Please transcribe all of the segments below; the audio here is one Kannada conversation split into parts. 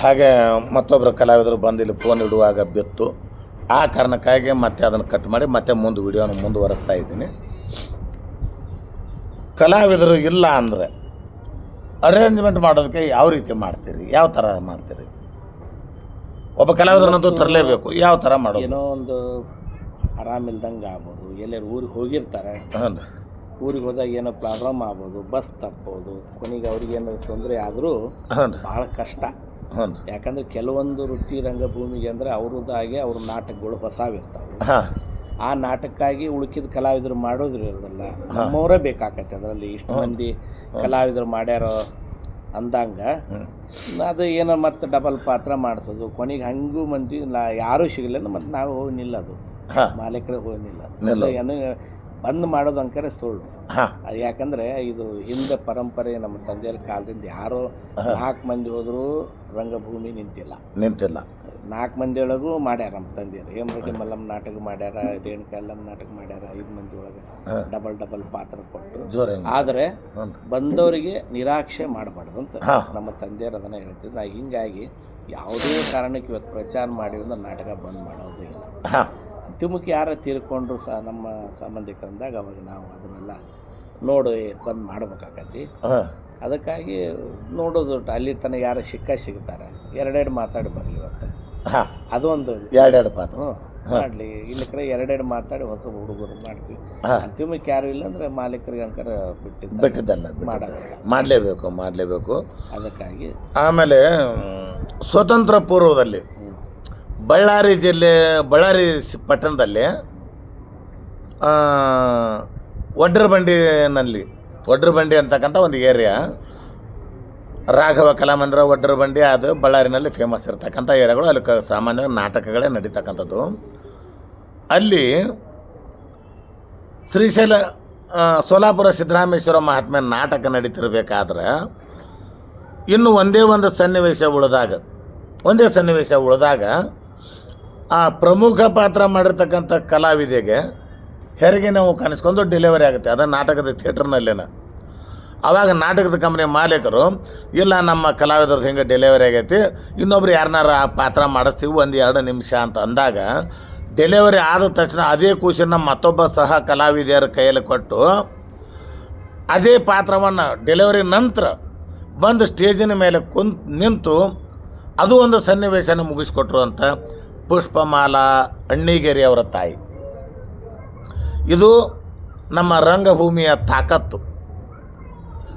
ಹಾಗೆ ಮತ್ತೊಬ್ಬರು ಕಲಾವಿದರು ಬಂದು ಇಲ್ಲಿ ಫೋನ್ ಇಡುವಾಗ ಬಿತ್ತು. ಆ ಕಾರಣಕ್ಕಾಗಿ ಮತ್ತೆ ಅದನ್ನು ಕಟ್ ಮಾಡಿ ಮತ್ತೆ ಮುಂದೆ ವಿಡಿಯೋನ ಮುಂದುವರೆಸ್ತಾ ಇದ್ದೀನಿ. ಕಲಾವಿದರು ಇಲ್ಲ ಅಂದರೆ ಅರೇಂಜ್ಮೆಂಟ್ ಮಾಡೋದಕ್ಕೆ ಯಾವ ರೀತಿ ಮಾಡ್ತೀರಿ? ಯಾವ ಥರ ಮಾಡ್ತೀರಿ? ಒಬ್ಬ ಕಲಾವಿದರನ್ನಂತೂ ತರಲೇಬೇಕು. ಯಾವ ಥರ ಮಾಡೋದು? ಏನೋ ಒಂದು ಆರಾಮಿಲ್ದಂಗೆ ಆಗ್ಬೋದು. ಎಲ್ಲರೂ ಊರಿಗೆ ಹೋಗಿರ್ತಾರೆ. ಹ್ಞೂ ಊರಿಗೆ ಹೋದಾಗ ಏನೋ ಪ್ರಾಬ್ಲಮ್ ಆಗ್ಬೋದು. ಬಸ್ ತಪ್ಬೋದು ಕೊನೆಗೆ ಅವ್ರಿಗೆ ಏನೋ ತೊಂದರೆ ಆದರೂ ಭಾಳ ಕಷ್ಟ. ಯಾಕಂದ್ರೆ ಕೆಲವೊಂದು ವೃತ್ತಿ ರಂಗಭೂಮಿಗೆ ಅಂದ್ರೆ ಅವ್ರದ್ದಾಗೆ ಅವ್ರ ನಾಟಕಗಳು ಹೊಸವಿರ್ತಾವೆ. ಹಾಂ. ಆ ನಾಟಕಕ್ಕಾಗಿ ಉಳುಕಿದ ಕಲಾವಿದರು ಮಾಡೋದ್ರ ಇರೋದಿಲ್ಲ. ನಮ್ಮವರೇ ಬೇಕಾಕತ್ತೆ ಅದರಲ್ಲಿ. ಇಷ್ಟು ಮಂದಿ ಕಲಾವಿದರು ಮಾಡ್ಯಾರೋ ಅಂದಂಗ. ಅದು ಏನೋ ಮತ್ತೆ ಡಬಲ್ ಪಾತ್ರ ಮಾಡಿಸೋದು. ಕೊನೆಗೆ ಹಂಗೂ ಮಂದಿ ನಾ ಯಾರೂ ಸಿಗಲಿಲ್ಲ ಮತ್ತು ನಾವು ಹೋಗಿ ನಿಲ್ಲೋದು. ಮಾಲೀಕರೇ ಹೋಗಿ ನಿಲ್ಲೋದು. ಏನು ಬಂದ್ ಮಾಡೋದು ಅಂಕರೆ ಸುಳ್ಳು. ಅದು ಯಾಕಂದ್ರೆ ಇದು ಹಿಂದೆ ಪರಂಪರೆ ನಮ್ಮ ತಂದೆಯ ಕಾಲದಿಂದ ಯಾರೋ ನಾಲ್ಕು ಮಂದಿ ಹೋದರೂ ರಂಗಭೂಮಿ ನಿಂತಿಲ್ಲ. ನಿಂತಿಲ್ಲ. ನಾಲ್ಕು ಮಂದಿ ಒಳಗೂ ಮಾಡ್ಯಾರ ನಮ್ಮ ತಂದೆಯರು ಹೇಮರೆಡ್ಡಿ ಮಲ್ಲಮ್ಮ ನಾಟಕ ಮಾಡ್ಯಾರ ರೇಣುಕಾಯಲ್ಲಮ್ಮ ನಾಟಕ ಮಾಡ್ಯಾರ ಐದು ಮಂದಿ ಒಳಗೆ ಡಬಲ್ ಡಬಲ್ ಪಾತ್ರ ಕೊಟ್ಟು. ಆದರೆ ಬಂದವರಿಗೆ ನಿರಾಕ್ಷೆ ಮಾಡಬಾರ್ದು ಅಂತ ನಮ್ಮ ತಂದೆಯರು ಅದನ್ನು ಹೇಳ್ತಿದ್ರು. ನಾ ಹಿಂಗಾಗಿ ಯಾವುದೇ ಕಾರಣಕ್ಕೆ ಇವತ್ತು ಪ್ರಚಾರ ಮಾಡಿರೋದು ನಾಟಕ ಬಂದ್ ಮಾಡೋದು ಇಲ್ಲ. ತಿಮುಖಿ ಅಂತಿಮಕ್ಕೆ ಯಾರು ತೀರ್ಕೊಂಡ್ರು ಸಹ ನಮ್ಮ ಸಂಬಂಧಿಕರಂದಾಗ ಅವಾಗ ನಾವು ಅದನ್ನೆಲ್ಲ ನೋಡಿ ಬಂದ್ ಮಾಡ್ಬೇಕಾಗತ್ತಿ ಅದಕ್ಕಾಗಿ ನೋಡೋದು ಅಲ್ಲಿ ತನಕ ಯಾರು ಸಿಕ್ಕ ಸಿಗ್ತಾರೆ. ಎರಡೆರಡು ಮಾತಾಡಿ ಬರಲಿ ಇವತ್ತು. ಹಾಂ. ಅದೊಂದು ಎರಡೆರಡು ಮಾತು. ಹ್ಞೂ ಮಾಡಲಿ. ಇಲ್ಲಿ ಕಡೆ ಎರಡೆರಡು ಮಾತಾಡಿ ಹೊಸ ಹುಡುಗರು ಮಾಡ್ತೀವಿ. ಹಾ. ಅಂತಿಮಕ್ಕೆ ಯಾರು ಇಲ್ಲ ಅಂದರೆ ಮಾಲೀಕರಿಗೆ ಅಂಕರ ಬಿಟ್ಟಿದ್ದ ಬಿಟ್ಟಿದ್ದಲ್ಲ ಮಾಡಲೇಬೇಕು ಮಾಡಲೇಬೇಕು. ಅದಕ್ಕಾಗಿ. ಆಮೇಲೆ ಸ್ವತಂತ್ರ ಪೂರ್ವದಲ್ಲಿ ಬಳ್ಳಾರಿ ಜಿಲ್ಲೆ ಬಳ್ಳಾರಿ ಪಟ್ಟಣದಲ್ಲಿ ಆ, ಒಡ್ರಬಂಡಿನಲ್ಲಿ ಒಡ್ರಬಂಡಿ ಅಂತಕ್ಕಂಥ ಒಂದು ಏರಿಯಾ ರಾಘವ ಕಲಾಮಂದಿರ ಒಡ್ರಬಂಡಿ ಅದು ಬಳ್ಳಾರಿನಲ್ಲಿ ಫೇಮಸ್ ಇರ್ತಕ್ಕಂಥ ಏರಿಯಾಗಳು ಅಲ್ಲಿ ಕ ಸಾಮಾನ್ಯವಾಗಿ ನಾಟಕಗಳೇ ನಡೀತಕ್ಕಂಥದ್ದು. ಅಲ್ಲಿ ಶ್ರೀಶೈಲ ಸೋಲಾಪುರ ಸಿದ್ದರಾಮೇಶ್ವರ ಮಹಾತ್ಮೆ ನಾಟಕ ನಡೀತಿರ್ಬೇಕಾದ್ರೆ ಇನ್ನು ಒಂದೇ ಒಂದು ಸನ್ನಿವೇಶ ಉಳಿದಾಗ, ಒಂದೇ ಸನ್ನಿವೇಶ ಉಳಿದಾಗ ಆ ಪ್ರಮುಖ ಪಾತ್ರ ಮಾಡಿರ್ತಕ್ಕಂಥ ಕಲಾವಿದೆಗೆ ಹೆರಿಗೆ ನೋವು ಕಾಣಿಸ್ಕೊಂಡು ಡೆಲಿವರಿ ಆಗುತ್ತೆ. ಅದು ನಾಟಕದ ಥಿಯೇಟ್ರ್ನಲ್ಲೇನ. ಆವಾಗ ನಾಟಕದ ಕಂಪ್ನಿ ಮಾಲೀಕರು, ಇಲ್ಲ, ನಮ್ಮ ಕಲಾವಿದ್ರದ್ದು ಹಿಂಗೆ ಡೆಲಿವರಿ ಆಗೈತಿ. ಇನ್ನೊಬ್ರು ಯಾರನ್ನಾರ ಆ ಪಾತ್ರ ಮಾಡಿಸ್ತೀವಿ, ಒಂದು ಎರಡು ನಿಮಿಷ ಅಂತ ಅಂದಾಗ, ಡೆಲಿವರಿ ಆದ ತಕ್ಷಣ ಅದೇ ಕೂಸಿನ ಮತ್ತೊಬ್ಬ ಸಹ ಕಲಾವಿದೆಯರ ಕೈಯಲ್ಲಿ ಕೊಟ್ಟು, ಅದೇ ಪಾತ್ರವನ್ನು ಡೆಲಿವರಿ ನಂತರ ಬಂದು ಸ್ಟೇಜಿನ ಮೇಲೆ ಕುಂತ್ ನಿಂತು, ಅದು ಒಂದು ಸನ್ನಿವೇಶನ ಮುಗಿಸ್ಕೊಟ್ರು ಅಂತ ಪುಷ್ಪಮಾಲಾ ಅಣ್ಣಿಗೇರಿ ಅವರ ತಾಯಿ. ಇದು ನಮ್ಮ ರಂಗಭೂಮಿಯ ತಾಕತ್ತು.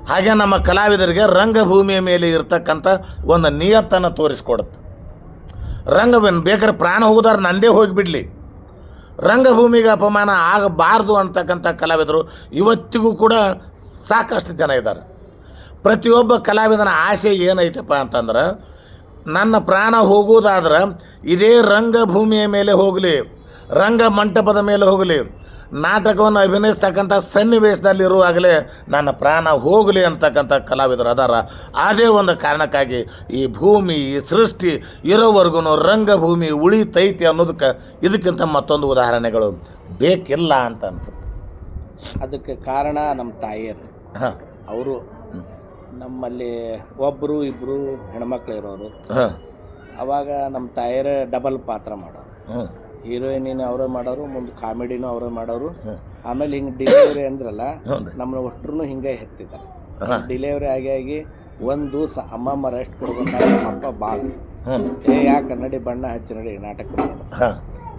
ಹಾಗೆ ನಮ್ಮ ಕಲಾವಿದರಿಗೆ ರಂಗಭೂಮಿಯ ಮೇಲೆ ಇರತಕ್ಕಂಥ ಒಂದು ನಿಯತ್ತನ್ನು ತೋರಿಸ್ಕೊಡುತ್ತೆ. ರಂಗ ಬೇಕಾದ್ರೆ ಪ್ರಾಣ ಹೋಗೋದಾರ ನಂದೇ ಹೋಗಿಬಿಡಲಿ. ರಂಗಭೂಮಿಗೆ ಅಪಮಾನ ಆಗಬಾರ್ದು ಅಂತಕ್ಕಂಥ ಕಲಾವಿದರು ಇವತ್ತಿಗೂ ಕೂಡ ಸಾಕಷ್ಟು ಜನ ಇದ್ದಾರೆ. ಪ್ರತಿಯೊಬ್ಬ ಕಲಾವಿದನ ಆಸೆ ಏನೈತಪ್ಪ ಅಂತಂದ್ರೆ, ನನ್ನ ಪ್ರಾಣ ಹೋಗುವುದಾದ್ರೆ ಇದೇ ರಂಗಭೂಮಿಯ ಮೇಲೆ ಹೋಗಲಿ, ರಂಗ ಮಂಟಪದ ಮೇಲೆ ಹೋಗಲಿ ನಾಟಕವನ್ನು ಅಭಿನಯಿಸ್ತಕ್ಕಂಥ ಸನ್ನಿವೇಶದಲ್ಲಿರುವಾಗಲೇ ನನ್ನ ಪ್ರಾಣ ಹೋಗಲಿ ಅಂತಕ್ಕಂಥ ಕಲಾವಿದರು ಅದಾರ. ಅದೇ ಒಂದು ಕಾರಣಕ್ಕಾಗಿ ಈ ಭೂಮಿ ಈ ಸೃಷ್ಟಿ ಇರೋವರೆಗೂ ರಂಗಭೂಮಿ ಉಳಿತೈತಿ ಅನ್ನೋದಕ್ಕೆ ಇದಕ್ಕಿಂತ ಮತ್ತೊಂದು ಉದಾಹರಣೆಗಳು ಬೇಕಿಲ್ಲ ಅಂತ ಅನ್ಸುತ್ತೆ. ಅದಕ್ಕೆ ಕಾರಣ ನಮ್ಮ ತಾಯಿಯರು. ಹಾಂ. ಅವರು ನಮ್ಮಲ್ಲಿ ಒಬ್ಬರು ಇಬ್ಬರು ಹೆಣ್ಮಕ್ಳು ಇರೋರು. ಹಾಂ. ಅವಾಗ ನಮ್ಮ ತಾಯಿಯರೇ ಡಬಲ್ ಪಾತ್ರ ಮಾಡೋರು. ಹ್ಞೂ ಹೀರೋಯಿನಿನ ಅವರೇ ಮಾಡೋರು ಮುಂದೆ ಕಾಮಿಡಿನೂ ಅವರೇ ಮಾಡೋರು. ಆಮೇಲೆ ಹಿಂಗೆ ಡಿಲಿವರಿ ಅಂದ್ರಲ್ಲ ನಮ್ಮ ರೀ ನಮ್ಮನ್ನ ಅಷ್ಟ್ರೂ ಹಿಂಗೆ ಹೆತ್ತಿದ್ದಾರೆ. ಡಿಲಿವರಿ ಆಗಿ ಆಗಿ ಒಂದು ದಿವಸ ಅಮ್ಮಮ್ಮ ರೆಸ್ಟ್ ಕೊಡ್ಬೇಕಾದ್ರೆ ನಮ್ಮಪ್ಪ ಭಾಳ ಏ ಯಾಕೆ ನಡಿ ಬಣ್ಣ ಹಚ್ಚಿ ನಡಿ ನಾಟಕ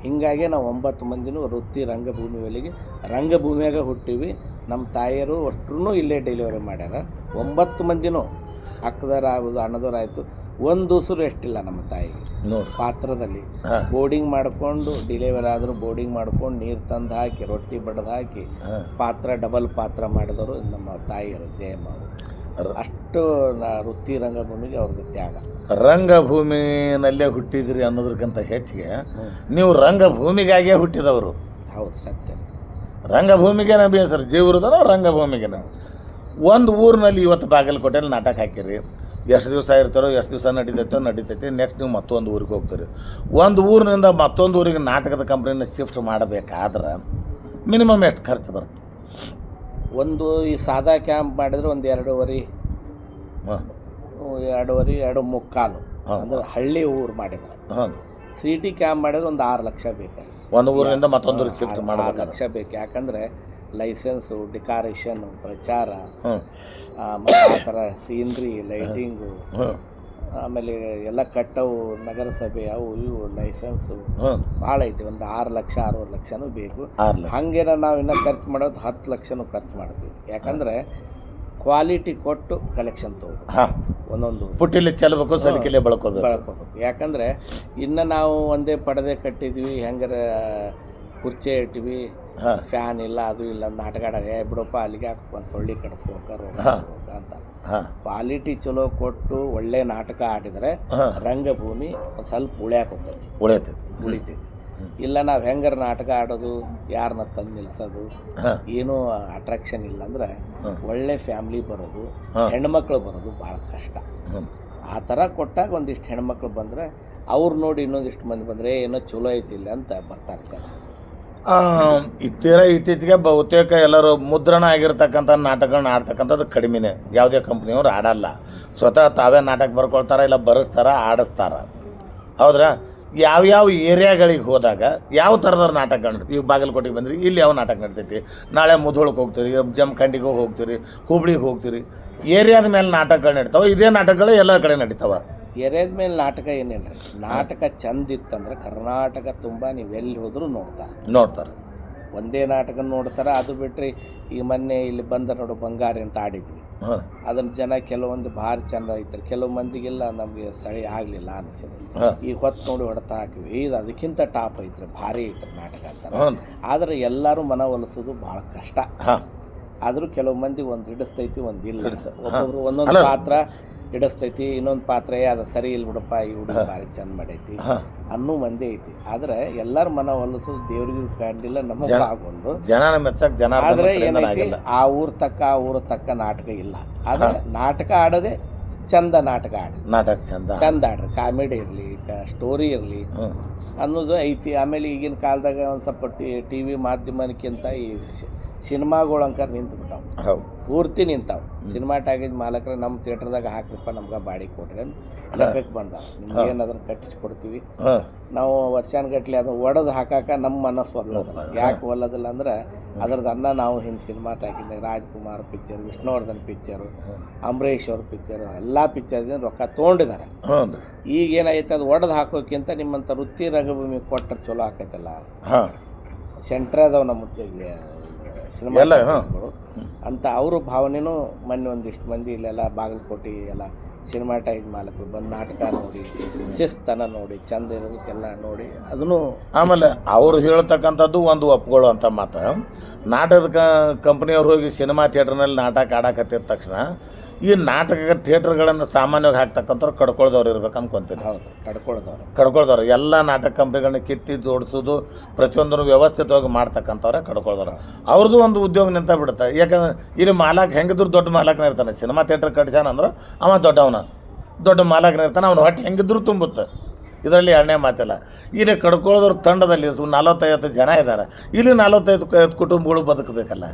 ಹಿಂಗಾಗಿ ನಾವು ಒಂಬತ್ತು ಮಂದಿನೂ ವೃತ್ತಿ ರಂಗಭೂಮಿ ಒಳಗೆ ರಂಗಭೂಮಿಯಾಗ ಹುಟ್ಟಿವಿ. ನಮ್ಮ ತಾಯಿಯರು ಅಷ್ಟ್ರೂ ಇಲ್ಲೇ ಡೆಲಿವರಿ ಮಾಡ್ಯಾರ. ಒಂಬತ್ತು ಮಂದಿನೂ ಅಕ್ಕದವ್ರು ಆಗೋದು ಅಣ್ಣದವ್ರು ಆಯಿತು. ಒಂದು ಉಸಿರು ಎಷ್ಟಿಲ್ಲ ನಮ್ಮ ತಾಯಿಗೆ. ನೋಡಿ. ಪಾತ್ರದಲ್ಲಿ. ಹಾಂ. ಬೋರ್ಡಿಂಗ್ ಮಾಡಿಕೊಂಡು ಡಿಲೆವರಿ ಆದರೂ ಬೋರ್ಡಿಂಗ್ ಮಾಡ್ಕೊಂಡು ನೀರು ತಂದು ಹಾಕಿ ರೊಟ್ಟಿ ಬಡ್ದು ಹಾಕಿ ಹಾಂ. ಪಾತ್ರ ಡಬಲ್ ಪಾತ್ರ ಮಾಡಿದವರು ನಮ್ಮ ತಾಯಿಯರು ಜಯಮ್ಮ ಅವರು ಅಷ್ಟು ನಾ ವೃತ್ತಿ ರಂಗಭೂಮಿಗೆ ಅವ್ರದ್ದು ತ್ಯಾಗ. ರಂಗಭೂಮಿನಲ್ಲೇ ಹುಟ್ಟಿದ್ರಿ ಅನ್ನೋದಕ್ಕಿಂತ ಹೆಚ್ಚಿಗೆ ನೀವು ರಂಗಭೂಮಿಗಾಗಿಯೇ ಹುಟ್ಟಿದವರು. ಹೌದು ಸತ್ಯ. ರಂಗಭೂಮಿಗೆ ನಮ್ಮ ಸರ್ ಜೀವರುದನ ರಂಗಭೂಮಿಗೆ ಒಂದು ಊರಿನಲ್ಲಿ ಇವತ್ತು ಬಾಗಲಕೋಟೆಯಲ್ಲಿ ನಾಟಕ ಹಾಕಿರಿ. ಎಷ್ಟು ದಿವಸ ಇರ್ತಾರೋ ಎಷ್ಟು ದಿವಸ ನಡೀತೈತೋ ನಡೀತೈತಿ. ನೆಕ್ಸ್ಟ್ ನೀವು ಮತ್ತೊಂದು ಊರಿಗೆ ಹೋಗ್ತೀರಿ. ಒಂದು ಊರಿನಿಂದ ಮತ್ತೊಂದು ಊರಿಗೆ ನಾಟಕದ ಕಂಪ್ನಿನ ಶಿಫ್ಟ್ ಮಾಡಬೇಕಾದ್ರೆ ಮಿನಿಮಮ್ ಎಷ್ಟು ಖರ್ಚು ಬರುತ್ತೆ? ಒಂದು ಈ ಸಾದಾ ಕ್ಯಾಂಪ್ ಮಾಡಿದ್ರೆ ಒಂದು ಎರಡೂವರೆ ಹಾಂ. ಎರಡೂವರೆ ಎರಡು ಮುಕ್ಕಾಲು. ಅಂದ್ರೆ ಹಳ್ಳಿ ಊರು ಮಾಡಿದ್ರೆ. ಹಾಂ. ಸಿ ಟಿ ಕ್ಯಾಂಪ್ ಮಾಡಿದ್ರೆ ಒಂದು ಆರು ಲಕ್ಷ ಬೇಕು ಒಂದು ಊರಿಂದ ಮತ್ತೊಂದು ಊರಿಗೆ ಶಿಫ್ಟ್ ಮಾಡಬೇಕು ಲಕ್ಷ ಬೇಕು. ಯಾಕಂದ್ರೆ ಲೈಸೆನ್ಸು ಡೆಕಾರೇಷನ್ನು ಪ್ರಚಾರ ಮತ್ತು ಆ, ಥರ ಸೀನ್ರಿ ಲೈಟಿಂಗು ಆಮೇಲೆ ಎಲ್ಲ ಕಟ್ಟವು ನಗರಸಭೆ ಅವು ಇವು ಲೈಸೆನ್ಸು. ಭಾಳ ಐತಿ ಒಂದು ಆರು ಲಕ್ಷ ಆರೂವರೆ ಲಕ್ಷನೂ ಬೇಕು. ಹಂಗೇನ ನಾವು ಇನ್ನೂ ಖರ್ಚು ಮಾಡೋದು ಹತ್ತು ಲಕ್ಷನೂ ಖರ್ಚು ಮಾಡ್ತೀವಿ. ಯಾಕಂದರೆ ಕ್ವಾಲಿಟಿ ಕೊಟ್ಟು ಕಲೆಕ್ಷನ್ ತೊಗೋಬೇಕು. ಒಂದೊಂದು ಪುಟ್ಟಿಲಿ ಚೆಲ್ಲಬೇಕು ಸಲಿಕೆಲೆ ಬಳಕೋಬೇಕು. ಬಳಕೋಬೇಕು. ಯಾಕಂದರೆ ಇನ್ನು ನಾವು ಒಂದೇ ಪಡದೆ ಕಟ್ಟಿದ್ವಿ ಹೆಂಗಾರ ಕುರ್ಚಿ ಇಟ್ಟಿವಿ ಹಾಂ ಫ್ಯಾನ್ ಇಲ್ಲ ಅದು ಇಲ್ಲ ನಾಟಕ ಆಡಾಗ ಏ ಬಿಡಪ್ಪ ಅಲ್ಲಿಗೆ ಹಾಕಿ ಒಂದು ಸೊಳ್ಳಿ ಕಡಿಸ್ಬೇಕ ರೋಗ ಹಚ್ಬೇಕ ಅಂತ. ಹಾಂ. ಕ್ವಾಲಿಟಿ ಚಲೋ ಕೊಟ್ಟು ಒಳ್ಳೆ ನಾಟಕ ಆಡಿದರೆ ರಂಗಭೂಮಿ ಒಂದು ಸ್ವಲ್ಪ ಉಳ್ಯಾಕೋತೈತಿ. ಉಳಿತೈತಿ. ಉಳಿತೈತಿ ಇಲ್ಲ ನಾವು ಹೆಂಗಾರ ನಾಟಕ ಆಡೋದು ಯಾರನ್ನ ತಂದು ನಿಲ್ಸೋದು ಏನೂ ಅಟ್ರಾಕ್ಷನ್ ಇಲ್ಲ ಅಂದ್ರೆ ಒಳ್ಳೆ ಫ್ಯಾಮ್ಲಿ ಬರೋದು. ಹೆಣ್ಮಕ್ಳು ಬರೋದು ಭಾಳ ಕಷ್ಟ. ಆ ಥರ ಕೊಟ್ಟಾಗ ಒಂದಿಷ್ಟು ಹೆಣ್ಮಕ್ಳು ಬಂದರೆ ಅವ್ರು ನೋಡಿ ಇನ್ನೊಂದಿಷ್ಟು ಮಂದಿ ಬಂದರೆ ಏನೋ ಚಲೋ ಐತಿಲ್ಲ ಅಂತ ಬರ್ತಾರೆ ಜನ. ಇತ್ತೀರ ಇತ್ತೀಚೆಗೆ ಬಹುತೇಕ ಎಲ್ಲರೂ ಮುದ್ರಣ ಆಗಿರ್ತಕ್ಕಂಥ ನಾಟಕಗಳನ್ನ ಆಡ್ತಕ್ಕಂಥದ್ದು ಕಡಿಮೆನೇ. ಯಾವುದೇ ಕಂಪ್ನಿಯವ್ರು ಆಡಲ್ಲ. ಸ್ವತಃ ತಾವೇ ನಾಟಕ ಬರ್ಕೊಳ್ತಾರ ಇಲ್ಲ ಬರೆಸ್ತಾರ ಆಡಿಸ್ತಾರ? ಹೌದ್ರಾ? ಯಾವ್ಯಾವ ಏರಿಯಾಗಳಿಗೆ ಹೋದಾಗ ಯಾವ ಥರದ ನಾಟಕ ಈಗ ಬಾಗಲಕೋಟೆಗೆ ಬಂದಿರಿ, ಇಲ್ಲಿ ಯಾವ ನಾಟಕ ನಡ್ತೈತಿ? ನಾಳೆ ಮುಧೋಳಕ್ಕೆ ಹೋಗ್ತೀರಿ ಜಮಖಂಡಿಗೆ ಹೋಗ್ತೀರಿ, ಹುಬ್ಳಿಗೆ ಹೋಗ್ತೀರಿ. ಏರಿಯಾದ ಮೇಲೆ ನಾಟಕಗಳು ನಡೀತಾವೆ, ಇದೇ ನಾಟಕಗಳು ಎಲ್ಲ ಕಡೆ ನಡೀತಾವ. ಎರೆದ ಮೇಲೆ ನಾಟಕ ಏನಿಲ್ಲ ರೀ ನಾಟಕ ಚಂದ ಇತ್ತಂದ್ರೆ ಕರ್ನಾಟಕ ತುಂಬ ನೀವು ಎಲ್ಲಿ ಹೋದರೂ ನೋಡ್ತಾರೆ. ನೋಡ್ತಾರೆ. ಒಂದೇ ನಾಟಕ ನೋಡ್ತಾರೆ ಅದು ಬಿಟ್ಟರೆ ಈ ಮೊನ್ನೆ ಇಲ್ಲಿ ಬಂದ ನೋಡು ಬಂಗಾರಿ ಅಂತ ಆಡಿದ್ವಿ. ಅದನ್ನು ಜನ ಕೆಲವೊಂದು ಭಾರಿ ಚಂದ ಐತ್ರಿ ಕೆಲವು ಮಂದಿಗೆಲ್ಲ ನಮಗೆ ಸಳಿ ಆಗಲಿಲ್ಲ ಅನಿಸಿದ್ರು ಈ ಈಗ ಹೊತ್ತು ನೋಡಿ ಹೊಡೆತ ಹಾಕಿವಿ. ಇದು ಅದಕ್ಕಿಂತ ಟಾಪ್ ಐತ್ರಿ ಭಾರಿ ಐತ್ರಿ ನಾಟಕ ಅಂತಾರೆ ಹ್ಞೂ ಆದರೆ ಎಲ್ಲರೂ ಒಲಿಸೋದು ಭಾಳ ಕಷ್ಟ. ಆದರೂ ಕೆಲವು ಮಂದಿ ಒಂದು ಹಿಡಿಸ್ತೈತಿ ಒಂದು ಇಲ್ಲ. ಒಬ್ಬೊಬ್ರು ಒಂದೊಂದು ಪಾತ್ರ ಹಿಡಿಸ್ತೈತಿ ಇನ್ನೊಂದು ಪಾತ್ರೆ ಅದು ಸರಿ ಇಲ್ಲ ಬಿಡಪ್ಪ ಈ ಹುಡುಗ ಭಾರಿ ಚಂದ ಮಾಡೈತಿ ಅನ್ನೂ ಮಂದಿ ಐತಿ. ಆದ್ರೆ ಎಲ್ಲರ ಮನ ಹೊಲಸು ದೇವ್ರಿಗೂ ಕಾಣಲಿಲ್ಲ ನಮಗೆ ಆಗೊಂದು ಜನ ಮೆಚ್ಚಕ್ ಜನ ಆದ್ರೆ ಏನೈತಿ ಆ ಊರ್ ತಕ್ಕ ಆ ಊರ ತಕ್ಕ ನಾಟಕ ಇಲ್ಲ. ಆದ್ರೆ ನಾಟಕ ಆಡೋದೇ ಚಂದ ನಾಟಕ ಆಡಿ ನಾಟಕ ಚಂದ. ಚಂದ ಆಡ್ರಿ. ಕಾಮಿಡಿ ಇರಲಿ ಸ್ಟೋರಿ ಇರಲಿ ಅನ್ನೋದು ಐತಿ. ಆಮೇಲೆ ಈಗಿನ ಕಾಲದಾಗ ಒಂದು ಸ್ವಲ್ಪ ಟಿ ಟಿ ವಿ ಮಾಧ್ಯಮಕ್ಕಿಂತ ಈ ಸಿನಿಮಾಗಳು ಅಂಕರ್ ನಿಂತು ಬಿಟ್ಟಾವ ಹೌದು. ಪೂರ್ತಿ ನಿಂತಾವ. ಸಿನಿಮಾ ಟಾಕೀಸ್ ಮಾಲಕರ ನಮ್ಮ ಥಿಯೇಟ್ರದಾಗ ಹಾಕ್ರಿಪ್ಪ ನಮ್ಗೆ ಬಾಡಿಗೆ ಕೊಡ್ರಿ ಅಂತ ಲೆಕ್ಕಕ್ಕೆ ಬಂದ. ನಿಮ್ಗೆ ಏನು ಅದನ್ನು ಕಟ್ಟಿಸಿ ಕೊಡ್ತೀವಿ ಹಾಂ. ನಾವು ವರ್ಷಾನುಗಟ್ಲೆ ಅದು ಒಡೆದು ಹಾಕಾಕ ನಮ್ಮ ಮನಸ್ಸು ಒಲ್ಲೋದಿಲ್ಲ ಯಾಕೆ ಒಲ್ಲೋದಿಲ್ಲ ಅಂದ್ರೆ ಅದ್ರದ್ದು ಅನ್ನ ನಾವು ಹಿಂದೆ ಸಿನಿಮಾ ಟಾಕಿದ್ದಾಗ ರಾಜ್ಕುಮಾರ್ ಪಿಕ್ಚರ್ ವಿಷ್ಣುವರ್ಧನ್ ಪಿಕ್ಚರು ಅಂಬರೀಶ್ ಅವ್ರ ಪಿಕ್ಚರು ಎಲ್ಲ ಪಿಕ್ಚರ್ದಿಂದ ರೊಕ್ಕ ತೊಗೊಂಡಿದ್ದಾರೆ ಈಗ ಏನಾಯ್ತು ಅದು ಒಡೆದು ಹಾಕೋಕ್ಕಿಂತ ನಿಮ್ಮಂಥ ವೃತ್ತಿ ರಂಗಭೂಮಿ ಕೊಟ್ಟರೆ ಚಲೋ ಆಕೈತಲ್ಲ. ಸೆಂಟ್ರ್ ಅದಾವ ನಮ್ಮ ಸಿನಿಮಾ ಎಲ್ಲ. ಅಂತ ಅವ್ರ ಭಾವನೆನೂ ಮೊನ್ನೆ ಒಂದಿಷ್ಟು ಮಂದಿ ಇಲ್ಲೆಲ್ಲ ಬಾಗಲಕೋಟೆ ಎಲ್ಲ ಸಿನಿಮಾಟೈಸ್ ಮಾಲಕರು ಬಂದು ನಾಟಕ ನೋಡಿ ಶಿಸ್ತನ ನೋಡಿ ಚಂದ ಇರೋದಕ್ಕೆಲ್ಲ ನೋಡಿ ಅದನ್ನು ಆಮೇಲೆ ಅವ್ರು ಹೇಳ್ತಕ್ಕಂಥದ್ದು ಒಂದು ಒಪ್ಕೊಳ್ಳೋ ಅಂತ ಮಾತು ನಾಟಕದ ಕಂಪ್ನಿಯವ್ರು ಹೋಗಿ ಸಿನಿಮಾ ಥಿಯೇಟ್ರ್ನಲ್ಲಿ ನಾಟಕ ಆಡಕತ್ತಿದ ತಕ್ಷಣ ಈ ನಾಟಕ ಥಿಯೇಟರ್ಗಳನ್ನು ಸಾಮಾನ್ಯವಾಗಿ ಹಾಕ್ತಕ್ಕಂಥವ್ರು ಕಡ್ಕೊಳ್ದವ್ರು ಇರ್ಬೇಕು ಅನ್ಕೊಂತೀನಿ. ಹೌದು ಕಡ್ಕೊಳ್ದವ್ರು. ಕಡ್ಕೊಳ್ದವ್ರು. ಎಲ್ಲ ನಾಟಕ ಕಂಪ್ನಿಗಳನ್ನ ಕಿತ್ತಿ ಜೋಡಿಸೋದು ಪ್ರತಿಯೊಂದನ್ನು ವ್ಯವಸ್ಥಿತವಾಗಿ ಮಾಡ್ತಕ್ಕಂಥವ್ರೆ ಕಡ್ಕೊಳ್ದವ್ರು. ಅವ್ರದ್ದು ಒಂದು ಉದ್ಯೋಗ ನಿಂತ ಬಿಡುತ್ತೆ. ಯಾಕಂದ್ರೆ ಇಲ್ಲಿ ಮಾಲಾಕ್ ಹೆಂಗಿದ್ರು ದೊಡ್ಡ ಮಾಲಕನ ಇರ್ತಾನೆ. ಸಿನಿಮಾ ಥಿಯೇಟರ್ ಕಟ್ಸ್ಯಾನ ಅಂದ್ರೆ ಅವ ದೊಡ್ಡವನ ದೊಡ್ಡ ಮಾಲಕನ ಇರ್ತಾನೆ. ಅವ್ನು ಹೊಟ್ಟೆ ಹೆಂಗಿದ್ರು ತುಂಬುತ್ತೆ. ಇದರಲ್ಲಿ ಎರಡನೇ ಮಾತಿಲ್ಲ. ಇಲ್ಲಿ ಕಡ್ಕೊಳ್ಳೋದ್ರ ತಂಡದಲ್ಲಿ ಸು ನಲವತ್ತೈವತ್ತು ಜನ ಇದ್ದಾರೆ ಇಲ್ಲಿ ನಲವತ್ತೈದು ಕುಟುಂಬಗಳು ಬದುಕಬೇಕಲ್ಲ.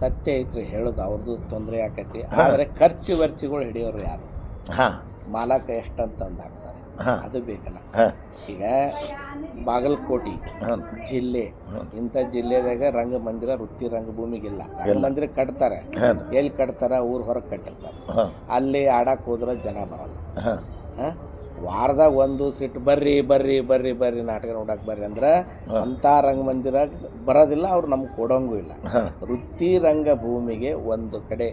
ಸತ್ಯ ಐತ್ರಿ ಹೇಳೋದು ಅವ್ರದ್ದು ತೊಂದರೆ ಆಕೈತಿ. ಆದರೆ ಖರ್ಚು ವರ್ಚುಗಳು ಹಿಡಿಯೋರು ಯಾರು? ಹಾಂ. ಮಾಲಕ ಎಷ್ಟಂತಂದು ಹಾಕ್ತಾರೆ ಹಾಂ. ಅದು ಬೇಕಲ್ಲ. ಈಗ ಬಾಗಲಕೋಟೆ ಜಿಲ್ಲೆ ಇಂಥ ಜಿಲ್ಲೆದಾಗ ರಂಗಮಂದಿರ ವೃತ್ತಿ ರಂಗಭೂಮಿಗಿಲ್ಲ ಮಂದಿರ ಕಟ್ತಾರೆ. ಎಲ್ಲಿ ಕಟ್ತಾರ? ಊರು ಹೊರಗೆ ಕಟ್ಟಿರ್ತಾರೆ. ಅಲ್ಲಿ ಆಡಕ್ಕೆ ಹೋದ್ರೆ ಜನ ಬರಲ್ಲ. ಹಾಂ? ವಾರದಾಗ ಒಂದು ಸಿಟ್ಟು ಬರ್ರಿ ಬರ್ರಿ ಬರ್ರಿ ಬರ್ರಿ ನಾಟಕ ನೋಡಕ್ಕೆ ಬರ್ರಿ ಅಂದ್ರೆ ಅಂಥ ರಂಗಮಂದಿರ ಬರೋದಿಲ್ಲ ಅವ್ರು ನಮ್ಗೆ ಕೊಡೋಂಗೂ ಇಲ್ಲ. ವೃತ್ತಿ ರಂಗಭೂಮಿಗೆ ಒಂದು ಕಡೆ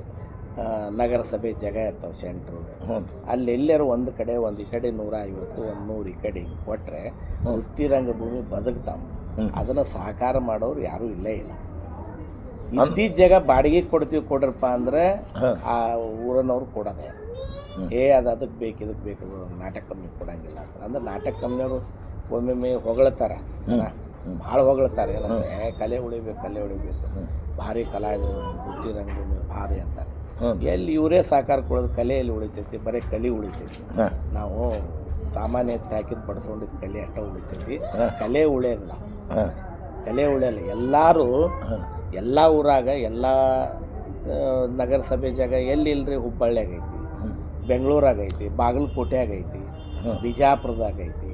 ನಗರಸಭೆ ಜಾಗ ಇರ್ತಾವೆ ಸೆಂಟ್ರು ಅಲ್ಲಿ ಎಲ್ಲರೂ ಒಂದು ಕಡೆ ಒಂದು ಈ ಕಡೆ ನೂರ ಐವತ್ತು ಒಂದು ನೂರು ಈ ಕಡೆ ಕೊಟ್ಟರೆ ವೃತ್ತಿ ರಂಗಭೂಮಿ ಬದುಕ್ತಾವೆ. ಅದನ್ನು ಸಹಕಾರ ಮಾಡೋರು ಯಾರೂ ಇಲ್ಲೇ ಇಲ್ಲ. ಇತ್ತೀಚೆಗೆ ಬಾಡಿಗೆ ಕೊಡ್ತೀವಿ ಕೊಡ್ರಪ್ಪ ಅಂದ್ರೆ ಆ ಊರನ್ನವ್ರು ಕೊಡೋದೇ. ಏ ಅದು ಅದಕ್ಕೆ ಬೇಕು ಇದಕ್ಕೆ ಬೇಕು ನಾಟಕ ಕಂಪ್ನಿ ಕೊಡಂಗಿಲ್ಲ ಅಂತ. ಅಂದ್ರೆ ನಾಟಕ ಕಂಪ್ನಿಯವರು ಒಮ್ಮೊಮ್ಮೆ ಹೊಗಳ್ತಾರೆ ಭಾಳ ಹೊಗಳ್ತಾರೆ ಎಲ್ಲ. ಕಲೆ ಉಳಿಬೇಕು ಕಲೆ ಉಳಿಬೇಕು. ಭಾರಿ ಕಲಾವಿದರು ಬುದ್ಧಿ ರಂಗಭೂಮಿ ಭಾರಿ ಅಂತಾರೆ. ಎಲ್ಲಿ ಇವರೇ ಸಾಕಾರ ಕೊಡೋದು ಕಲೆಯಲ್ಲಿ ಉಳಿತೈತಿ ಬರೀ ಕಲಿ ಉಳಿತೈತಿ. ನಾವು ಸಾಮಾನ್ಯ ಹಾಕಿದ್ ಬಡ್ಸ್ಕೊಂಡಿದ್ದು ಕಲೆ ಅಷ್ಟ ಉಳಿತೈತಿ. ಕಲೆ ಉಳಿಯೋದಿಲ್ಲ ಹಾಂ. ಕಲೆ ಉಳಿಯಲ್ಲ ಎಲ್ಲರೂ ಎಲ್ಲ ಊರಾಗ ಎಲ್ಲ ನಗರಸಭೆ ಜಾಗ ಎಲ್ಲಿ ಇಲ್ರಿ ಹುಬ್ಬಳ್ಳಿಯಾಗ ಐತಿ ಬೆಂಗಳೂರಾಗ ಐತಿ ಬಾಗಲಕೋಟೆಯಾಗ ಐತಿ. ಬಿಜಾಪುರದಾಗ ಐತಿ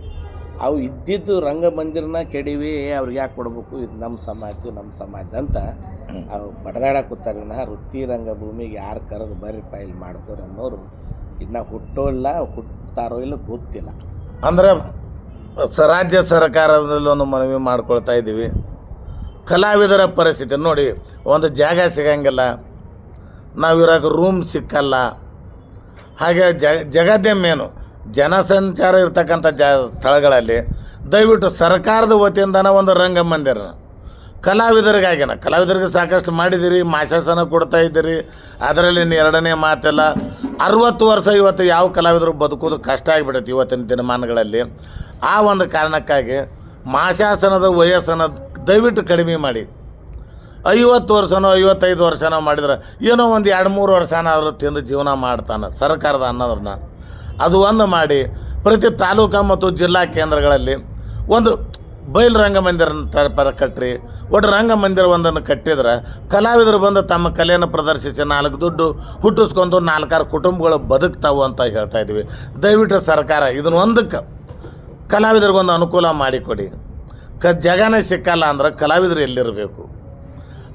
ಅವು ಇದ್ದಿದ್ದು ರಂಗಮಂದಿರನ ಕೆಡಿವಿ ಅವ್ರಿಗೆ ಯಾಕೆ ಕೊಡ್ಬೇಕು? ಇದು ನಮ್ಮ ಸಮಾಜ ನಮ್ಮ ಸಮಾಜ ಅಂತ ಅವು ಬಡದಾಡ ಕೂತಾರ ವಿನಃ ವೃತ್ತಿ ರಂಗಭೂಮಿಗೆ ಯಾರು ಕರೆದು ಬರ್ರಿ ಫೈಲ್ ಮಾಡ್ಕೋರಿ ಅನ್ನೋರು ಇನ್ನು ಹುಟ್ಟೋ ಇಲ್ಲ ಹುಟ್ತಾರೋ ಇಲ್ಲ ಗೊತ್ತಿಲ್ಲ. ಅಂದರೆ ರಾಜ್ಯ ಸರ್ಕಾರದಲ್ಲಿ ಒಂದು ಮನವಿ ಮಾಡ್ಕೊಳ್ತಾ ಇದ್ದೀವಿ. ಕಲಾವಿದರ ಪರಿಸ್ಥಿತಿ ನೋಡಿ, ಒಂದು ಜಾಗ ಸಿಗಂಗಿಲ್ಲ, ನಾವು ಇರೋಕೆ ರೂಮ್ ಸಿಕ್ಕಲ್ಲ. ಹಾಗೆ ಜಗ ಜಗದ್ದೇ ಮೇನು ಜನಸಂಚಾರ ಇರ್ತಕ್ಕಂಥ ಜ, ಸ್ಥಳಗಳಲ್ಲಿ ದಯವಿಟ್ಟು ಸರ್ಕಾರದ ವತಿಯಿಂದನ ಒಂದು ರಂಗಮಂದಿರ. ಕಲಾವಿದರಿಗಾಗಿನ, ಕಲಾವಿದರಿಗೆ ಸಾಕಷ್ಟು ಮಾಡಿದ್ದೀರಿ ಮಾಶಾಸನ ಕೊಡ್ತಾ ಇದ್ದೀರಿ, ಅದರಲ್ಲಿ ಎರಡನೇ ಮಾತೆಲ್ಲ, ಅರುವತ್ತು ವರ್ಷ ಇವತ್ತು ಯಾವ ಕಲಾವಿದರು ಬದುಕೋದು ಕಷ್ಟ ಆಗಿಬಿಡುತ್ತೆ ಇವತ್ತಿನ ದಿನಮಾನಗಳಲ್ಲಿ. ಆ ಒಂದು ಕಾರಣಕ್ಕಾಗಿ ಮಾಶಾಸನದ ವಯಸ್ಸನ್ನು ದಯವಿಟ್ಟು ಕಡಿಮೆ ಮಾಡಿ. ಐವತ್ತು ವರ್ಷನೋ ಐವತ್ತೈದು ವರ್ಷನೋ ಮಾಡಿದ್ರೆ ಏನೋ ಒಂದು ಎರಡು ಮೂರು ವರ್ಷನಾದರೂ ತಿಂದು ಜೀವನ ಮಾಡ್ತಾನೆ ಸರ್ಕಾರದ ಅನ್ನೋದನ್ನ ಅದು ಒಂದು ಮಾಡಿ ಪ್ರತಿ ತಾಲೂಕು ಮತ್ತು ಜಿಲ್ಲಾ ಕೇಂದ್ರಗಳಲ್ಲಿ ಒಂದು ಬಯಲು ರಂಗಮಂದಿರ ತರ ಕಟ್ಟ್ರಿ ಒಟ್ಟು ರಂಗಮಂದಿರ ಒಂದನ್ನು ಕಟ್ಟಿದ್ರೆ ಕಲಾವಿದರು ಬಂದು ತಮ್ಮ ಕಲೆಯನ್ನು ಪ್ರದರ್ಶಿಸಿ ನಾಲ್ಕು ದುಡ್ಡು ಹುಟ್ಟಿಸ್ಕೊಂಡು ನಾಲ್ಕಾರು ಕುಟುಂಬಗಳು ಬದುಕ್ತಾವು ಅಂತ ಹೇಳ್ತಾ ಇದ್ದೀವಿ. ದಯವಿಟ್ಟು ಸರ್ಕಾರ ಇದನ್ನ ಒಂದಕ್ಕೆ ಕಲಾವಿದರಿಗೊಂದು ಅನುಕೂಲ ಮಾಡಿಕೊಡಿ. ಕ ಜಗನೇ ಸಿಕ್ಕಲ್ಲ ಅಂದ್ರೆ ಕಲಾವಿದರು ಎಲ್ಲಿರಬೇಕು?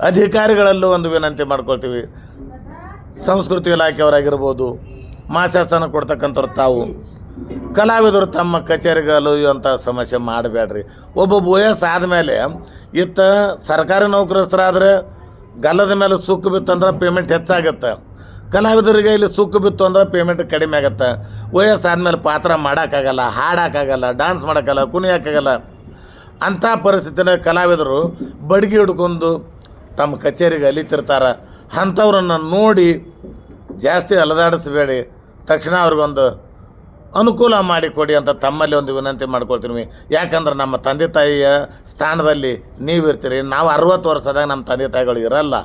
ಅಧಿಕಾರಿಗಳಲ್ಲೂ ಒಂದು ವಿನಂತಿ ಮಾಡ್ಕೊಳ್ತೀವಿ. ಸಂಸ್ಕೃತಿ ಇಲಾಖೆಯವರಾಗಿರ್ಬೋದು ಮಾಶಾಸನ ಕೊಡ್ತಕ್ಕಂಥವ್ರು ತಾವು. ಕಲಾವಿದರು ತಮ್ಮ ಕಚೇರಿಗೆ ಇವಂಥ ಸಮಸ್ಯೆ ಮಾಡಬೇಡ್ರಿ ಒಬ್ಬ ವಯಸ್ಸು ಆದಮೇಲೆ ಇತ್ತ ಸರ್ಕಾರಿ ನೌಕರಸ್ಥರಾದರೆ ಗಲ್ಲದ ಮೇಲೆ ಸುಕ್ಕು ಬಿತ್ತಂದ್ರೆ ಪೇಮೆಂಟ್ ಹೆಚ್ಚಾಗುತ್ತೆ. ಕಲಾವಿದರಿಗೆ ಇಲ್ಲಿ ಸುಕ್ಕು ಬಿತ್ತು ಅಂದ್ರೆ ಪೇಮೆಂಟ್ ಕಡಿಮೆ ಆಗುತ್ತೆ. ವಯಸ್ಸಾದ್ಮೇಲೆ ಪಾತ್ರ ಮಾಡೋಕ್ಕಾಗಲ್ಲ, ಹಾಡೋಕ್ಕಾಗಲ್ಲ ಡ್ಯಾನ್ಸ್ ಮಾಡೋಕ್ಕಾಗಲ್ಲ, ಕುಣಿಯೋಕ್ಕಾಗಲ್ಲ. ಅಂಥ ಪರಿಸ್ಥಿತಿನ ಕಲಾವಿದರು ಬಡ್ಗಿ ಹಿಡ್ಕೊಂಡು ತಮ್ಮ ಕಚೇರಿಗೆ ಅಲಿತಿರ್ತಾರೆ. ಅಂಥವ್ರನ್ನ ನೋಡಿ ಜಾಸ್ತಿ ಅಲದಾಡಿಸ್ಬೇಡಿ. ತಕ್ಷಣ ಅವ್ರಿಗೊಂದು ಅನುಕೂಲ ಮಾಡಿಕೊಡಿ ಅಂತ ತಮ್ಮಲ್ಲಿ ಒಂದು ವಿನಂತಿ ಮಾಡ್ಕೊಳ್ತೀನಿ. ಯಾಕಂದ್ರೆ ನಮ್ಮ ತಂದೆ ತಾಯಿಯ ಸ್ಥಾನದಲ್ಲಿ ನೀವಿರ್ತೀರಿ. ನಾವು ಅರುವತ್ತು ವರ್ಷದಾಗ ನಮ್ಮ ತಂದೆ ತಾಯಿಗಳು ಇರಲ್ಲ.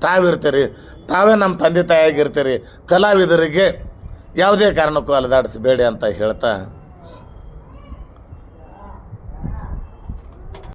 ತಾವಿರ್ತೀರಿ. ತಾವೇ ನಮ್ಮ ತಂದೆ ತಾಯಿಯಾಗಿರ್ತೀರಿ. ಕಲಾವಿದರಿಗೆ ಯಾವುದೇ ಕಾರಣಕ್ಕೂ ಅಲದಾಡಿಸಬೇಡಿ ಅಂತ ಹೇಳ್ತಾ